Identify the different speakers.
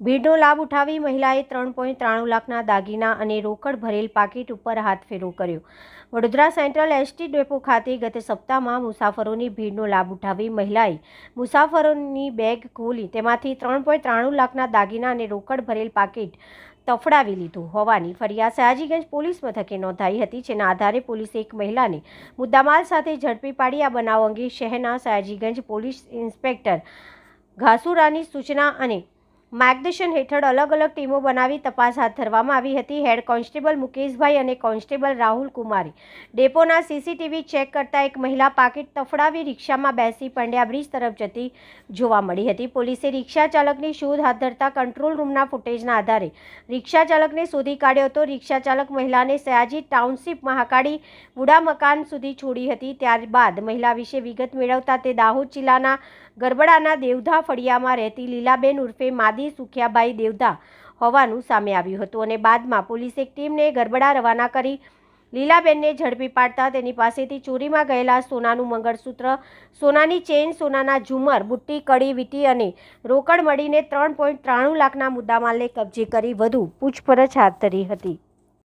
Speaker 1: ભીડનો લાભ ઉઠાવી મહિલાએ ત્રણ પોઈન્ટ ત્રાણું લાખના દાગીના અને રોકડ ભરેલ પાકીટ ઉપર હાથ ફેરો કર્યો. વડોદરા સેન્ટ્રલ એસટી ડેપો ખાતે ગત સપ્તાહમાં મુસાફરોની ભીડનો લાભ ઉઠાવી મહિલાએ મુસાફરોની બેગ ખોલી તેમાંથી ત્રણ પોઈન્ટ ત્રાણું લાખના દાગીના અને રોકડ ભરેલ પાકીટ તફડાવી લીધું હોવાની ફરિયાદ સયાજીગંજ પોલીસ મથકે નોંધાઈ હતી, જેના આધારે પોલીસે એક મહિલાને મુદ્દામાલ સાથે ઝડપી પાડી આ બનાવ અંગે શહેરના સયાજીગંજ પોલીસ ઇન્સ્પેક્ટર ઘાસુરાની સૂચના અને માર્ગદર્શન હેઠળ અલગ અલગ ટીમો બનાવી તપાસ હાથ ધરવામાં આવી હતી. હેડ કોન્સ્ટેબલ મુકેશભાઈ અને કોન્સ્ટેબલ રાહુલ કુમારી. ડેપોના સીસીટીવી ચેક કરતા એક મહિલા પાકીટ તફડાવી રિક્ષામાં બેસી પંડ્યા બ્રિજ તરફ જતી જોવા મળી હતી. પોલીસે રિક્ષા ચાલકની શોધ હાથ ધરતા કંટ્રોલ રૂમના ફૂટેજના આધારે રિક્ષા ચાલકને શોધી કાઢ્યો હતો. રિક્ષા ચાલક મહિલાને સયાજી ટાઉનશીપ મહાકાળી બુડા મકાન સુધી છોડી હતી. ત્યારબાદ મહિલા વિશે વિગત મેળવતા તે દાહોદ જિલ્લાના ગરબડાના દેવધા ફળિયામાં રહેતી લીલાબેન ઉર્ફે માદી સુખિયાબાઈ દેવધા હોવાનું સામે આવ્યું હતું અને બાદમાં પોલીસે એક ટીમને ગરબડા રવાના કરી લીલાબેનને ઝડપી પાડતા તેની પાસેથી ચોરીમાં ગયેલા સોનાનું મંગળસૂત્ર, સોનાની ચેઇન સોનાના ઝુમર, બુટ્ટી, કડી, વીટી અને રોકડ મળીને ત્રણ પોઈન્ટ ત્રાણું લાખના મુદ્દામાલને કબજે કરી વધુ પૂછપરછ હાથ ધરી હતી.